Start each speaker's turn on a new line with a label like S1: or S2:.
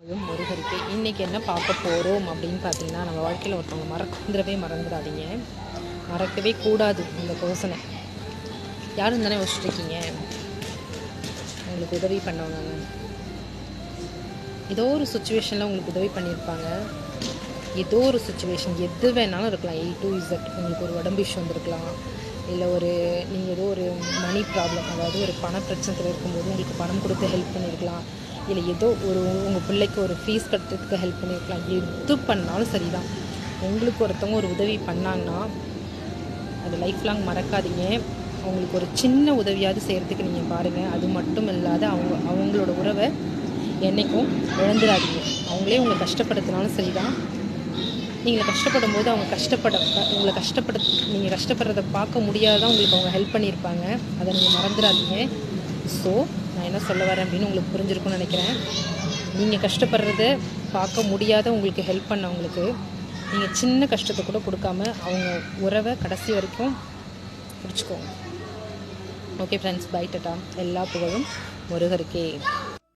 S1: முருகருக்கு. இன்றைக்கி என்ன பார்க்க போகிறோம் அப்படின்னு பார்த்தீங்கன்னா நம்ம வாழ்க்கையில் ஒருத்தவங்க மறந்துடவே மறந்துடாதீங்க. மறக்கவே கூடாது இந்த பர்சனை யாரும் தானே வச்சுட்ருக்கீங்க உங்களுக்கு உதவி பண்ணவங்க. ஏதோ ஒரு சுச்சுவேஷனில் உங்களுக்கு உதவி பண்ணியிருப்பாங்க. ஏதோ ஒரு சுச்சுவேஷன் எது வேணாலும் இருக்கலாம். ஏ டு இசட் உங்களுக்கு ஒரு உடம்பு இஷ்யூ வந்திருக்கலாம். இல்லை ஒரு நீங்கள் ஏதோ ஒரு மணி ப்ராப்ளம் அதாவது ஒரு பண பிரச்சனையில் இருக்கும்போது உங்களுக்கு பணம் கொடுத்து ஹெல்ப் பண்ணியிருக்கலாம் இல்லை ஏதோ ஒரு உங்கள் பிள்ளைக்கு ஒரு ஃபீஸ் கட்டுறதுக்கு ஹெல்ப் பண்ணியிருக்கலாம் எது பண்ணாலும் சரி தான் உங்களுக்கு ஒருத்தவங்க ஒரு உதவி பண்ணாங்கன்னா அது லைஃப் லாங் மறக்காதீங்க. அவங்களுக்கு ஒரு சின்ன உதவியாவது செய்கிறதுக்கு நீங்கள் பாருங்கள் அது மட்டும் இல்லாத அவங்க அவங்களோட உறவை என்றைக்கும் இழந்துடாதீங்க. அவங்களே உங்களை கஷ்டப்படுத்தினாலும் சரி தான் நீங்கள் கஷ்டப்படும் போது அவங்க கஷ்டப்பட உங்களை கஷ்டப்பட நீங்கள் கஷ்டப்படுறத பார்க்க முடியாதான் உங்களுக்கு அவங்க ஹெல்ப் பண்ணியிருப்பாங்க. அதை நீங்கள் மறந்துடாதீங்க. ஸோ நான் என்ன சொல்ல வரேன் அப்படின்னு உங்களுக்கு புரிஞ்சிருக்கும்னு நினைக்கிறேன். நீங்கள் கஷ்டப்படுறத பார்க்க முடியாத உங்களுக்கு ஹெல்ப் பண்ணவங்களுக்கு நீங்கள் சின்ன கஷ்டத்தை கூட கொடுக்காம அவங்க உறவை கடைசி வரைக்கும் பிடிச்சிக்கோங்க. ஓகே ஃப்ரெண்ட்ஸ் பை டட்டா எல்லா புகழும் முருகருக்கே.